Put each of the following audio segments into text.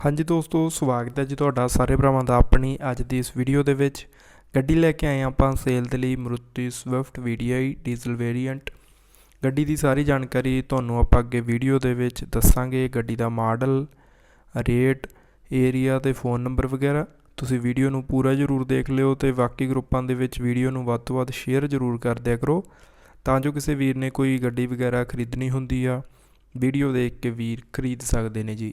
ਹਾਂਜੀ ਦੋਸਤੋ, ਸਵਾਗਤ ਹੈ ਜੀ ਤੁਹਾਡਾ ਸਾਰੇ ਭਰਾਵਾਂ ਦਾ ਆਪਣੀ ਅੱਜ ਦੀ ਇਸ ਵੀਡੀਓ ਦੇ ਵਿੱਚ। ਗੱਡੀ ਲੈ ਕੇ ਆਏ ਹਾਂ ਆਪਾਂ ਸੇਲ ਦੇ ਲਈ Maruti Swift VDI diesel variant. ਗੱਡੀ ਦੀ ਸਾਰੀ ਜਾਣਕਾਰੀ ਤੁਹਾਨੂੰ ਆਪਾਂ ਅੱਗੇ ਵੀਡੀਓ ਦੇ ਵਿੱਚ ਦੱਸਾਂਗੇ। ਗੱਡੀ ਦਾ ਮਾਡਲ, ਰੇਟ, ਏਰੀਆ ਤੇ ਫੋਨ ਨੰਬਰ ਵਗੈਰਾ। ਤੁਸੀਂ ਵੀਡੀਓ ਨੂੰ ਪੂਰਾ ਜ਼ਰੂਰ ਦੇਖ ਲਿਓ ਤੇ ਬਾਕੀ ਗਰੁੱਪਾਂ ਦੇ ਵਿੱਚ ਵੀਡੀਓ ਨੂੰ ਵੱਧ ਤੋਂ ਵੱਧ ਸ਼ੇਅਰ ਜ਼ਰੂਰ ਕਰ ਦਿਆ ਕਰੋ। ਤਾਂ ਜੋ ਕਿਸੇ ਵੀਰ ਨੇ ਕੋਈ ਗੱਡੀ ਵਗੈਰਾ ਖਰੀਦਣੀ ਹੁੰਦੀ ਆ ਵੀਡੀਓ ਦੇਖ ਕੇ ਵੀਰ ਖਰੀਦ ਸਕਦੇ ਨੇ ਜੀ।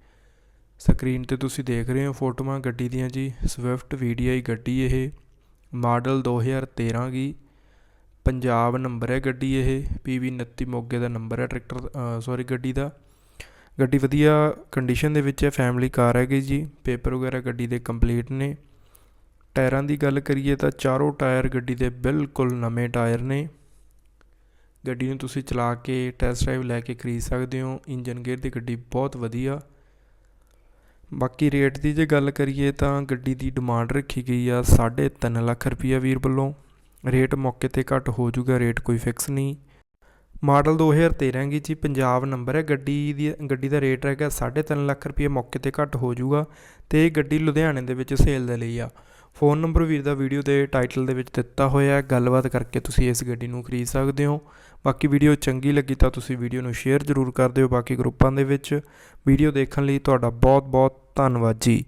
ਸਕਰੀਨ ਤੇ ਤੁਸੀਂ ਦੇਖ ਰਹੇ ਹੋ ਫੋਟੋਆਂ ਗੱਡੀ ਦੀਆਂ ਜੀ ਸਵਿਫਟ VDI ਗੱਡੀ ਇਹ, ਮਾਡਲ 2013 ਗੀ, ਪੰਜਾਬ ਨੰਬਰ ਹੈ ਗੱਡੀ ਇਹ PV 29 ਮੋਗੇ ਦਾ ਨੰਬਰ ਹੈ, ਟਰੈਕਟਰ ਸੌਰੀ ਗੱਡੀ ਦਾ। ਗੱਡੀ ਵਧੀਆ ਕੰਡੀਸ਼ਨ ਦੇ ਵਿੱਚ ਹੈ ਫੈਮਿਲੀ ਕਾਰ ਹੈਗੀ ਜੀ ਪੇਪਰ ਵਗੈਰਾ ਗੱਡੀ ਦੇ ਕੰਪਲੀਟ ਨੇ। ਟਾਇਰਾਂ ਦੀ ਗੱਲ ਕਰੀਏ ਤਾਂ ਚਾਰੋਂ ਟਾਇਰ ਗੱਡੀ ਦੇ ਬਿਲਕੁਲ ਨਵੇਂ ਟਾਇਰ ਨੇ। ਗੱਡੀ ਨੂੰ ਤੁਸੀਂ ਚਲਾ ਕੇ ਟੈਸਟ ਡਰਾਈਵ ਲੈ ਕੇ ਖਰੀਦ ਸਕਦੇ ਹੋ, ਇੰਜਨ ਗੇਅਰ ਦੀ ਗੱਡੀ ਬਹੁਤ ਵਧੀਆ। ਬਾਕੀ ਰੇਟ ਦੀ ਜੇ ਗੱਲ ਕਰੀਏ ਤਾਂ ਗੱਡੀ ਦੀ ਡਿਮਾਂਡ ਰੱਖੀ ਗਈ ਆ 3.5 ਲੱਖ ਰੁਪਈਆ ਵੀਰ ਵੱਲੋਂ। ਰੇਟ ਮੌਕੇ ਤੇ ਘੱਟ ਹੋ ਜਾਊਗਾ, ਰੇਟ ਕੋਈ ਫਿਕਸ ਨਹੀਂ। ਮਾਡਲ 2013 ਗੀ ਜੀ, ਪੰਜਾਬ ਨੰਬਰ ਹੈ। ਗੱਡੀ ਦੀ, ਗੱਡੀ ਦਾ ਰੇਟ ਹੈਗਾ 3.5 ਲੱਖ ਰੁਪਏ ਮੌਕੇ ਤੇ ਘੱਟ ਹੋ ਜਾਊਗਾ ਤੇ ਇਹ ਗੱਡੀ ਲੁਧਿਆਣੇ ਦੇ ਵਿੱਚ ਸੇਲ ਦੇ ਲਈ ਆ। ਫੋਨ ਨੰਬਰ ਵੀਰ ਦਾ ਵੀਡੀਓ ਦੇ ਟਾਈਟਲ ਦੇ ਵਿੱਚ ਦਿੱਤਾ ਹੋਇਆ ਹੈ। ਗੱਲਬਾਤ ਕਰਕੇ ਤੁਸੀਂ ਇਸ ਗੱਡੀ ਨੂੰ ਖਰੀਦ ਸਕਦੇ ਹੋ। ਬਾਕੀ ਵੀਡੀਓ ਚੰਗੀ ਲੱਗੀ ਤਾਂ ਤੁਸੀਂ ਵੀਡੀਓ ਨੂੰ ਸ਼ੇਅਰ ਜ਼ਰੂਰ ਕਰ ਦਿਓ ਬਾਕੀ ਗਰੁੱਪਾਂ ਦੇ ਵਿੱਚ। ਵੀਡੀਓ ਦੇਖਣ ਲਈ ਤੁਹਾਡਾ ਬਹੁਤ ਬਹੁਤ ਧੰਨਵਾਦ ਜੀ।